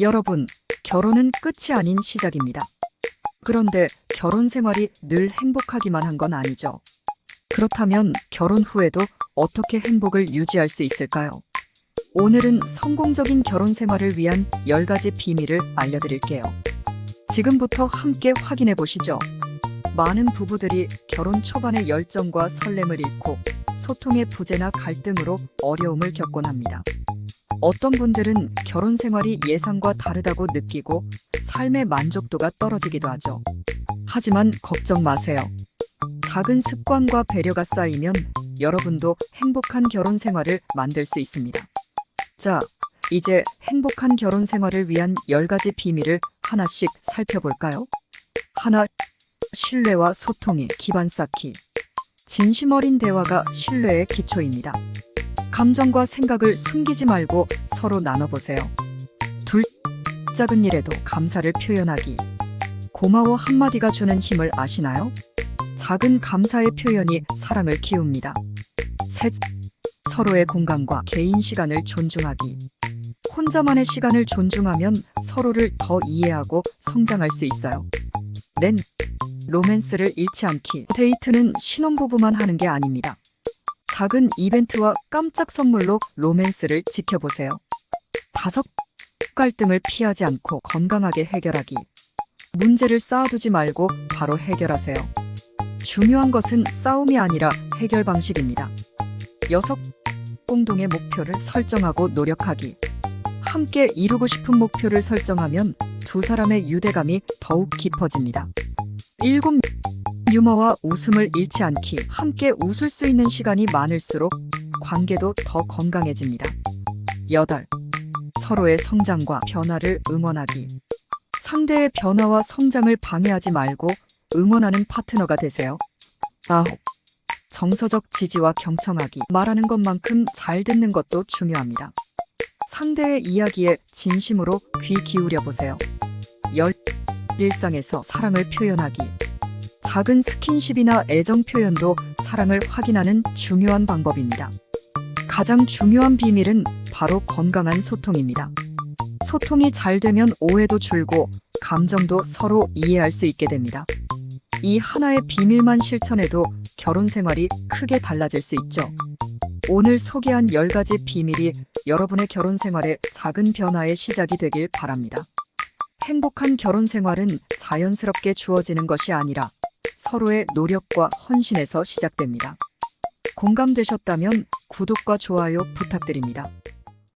여러분, 결혼은 끝이 아닌 시작입니다. 그런데 결혼 생활이 늘 행복하기만 한 건 아니죠. 그렇다면 결혼 후에도 어떻게 행복을 유지할 수 있을까요? 오늘은 성공적인 결혼 생활을 위한 10가지 비밀을 알려드릴게요. 지금부터 함께 확인해 보시죠. 많은 부부들이 결혼 초반의 열정과 설렘을 잃고 소통의 부재나 갈등으로 어려움을 겪곤 합니다. 어떤 분들은 결혼 생활이 예상과 다르다고 느끼고 삶의 만족도가 떨어지기도 하죠. 하지만 걱정 마세요. 작은 습관과 배려가 쌓이면 여러분도 행복한 결혼 생활을 만들 수 있습니다. 자, 이제 행복한 결혼 생활을 위한 10가지 비밀을 하나씩 살펴볼까요? 하나, 신뢰와 소통의 기반 쌓기. 진심 어린 대화가 신뢰의 기초입니다. 감정과 생각을 숨기지 말고 서로 나눠보세요. 둘, 작은 일에도 감사를 표현하기. 고마워 한마디가 주는 힘을 아시나요? 작은 감사의 표현이 사랑을 키웁니다. 셋, 서로의 공간과 개인 시간을 존중하기. 혼자만의 시간을 존중하면 서로를 더 이해하고 성장할 수 있어요. 넷, 로맨스를 잃지 않기. 데이트는 신혼부부만 하는 게 아닙니다. 작은 이벤트와 깜짝 선물로 로맨스를 지켜보세요. 다섯, 갈등을 피하지 않고 건강하게 해결하기. 문제를 쌓아두지 말고 바로 해결하세요. 중요한 것은 싸움이 아니라 해결 방식입니다. 여섯, 공동의 목표를 설정하고 노력하기. 함께 이루고 싶은 목표를 설정하면 두 사람의 유대감이 더욱 깊어집니다. 일곱, 유머와 웃음을 잃지 않기. 함께 웃을 수 있는 시간이 많을수록 관계도 더 건강해집니다. 여덟, 서로의 성장과 변화를 응원하기. 상대의 변화와 성장을 방해하지 말고 응원하는 파트너가 되세요. 아홉, 정서적 지지와 경청하기. 말하는 것만큼 잘 듣는 것도 중요합니다. 상대의 이야기에 진심으로 귀 기울여 보세요. 열, 일상에서 사랑을 표현하기. 작은 스킨십이나 애정 표현도 사랑을 확인하는 중요한 방법입니다. 가장 중요한 비밀은 바로 건강한 소통입니다. 소통이 잘 되면 오해도 줄고 감정도 서로 이해할 수 있게 됩니다. 이 하나의 비밀만 실천해도 결혼 생활이 크게 달라질 수 있죠. 오늘 소개한 10가지 비밀이 여러분의 결혼 생활의 작은 변화의 시작이 되길 바랍니다. 행복한 결혼 생활은 자연스럽게 주어지는 것이 아니라 서로의 노력과 헌신에서 시작됩니다. 공감되셨다면 구독과 좋아요 부탁드립니다.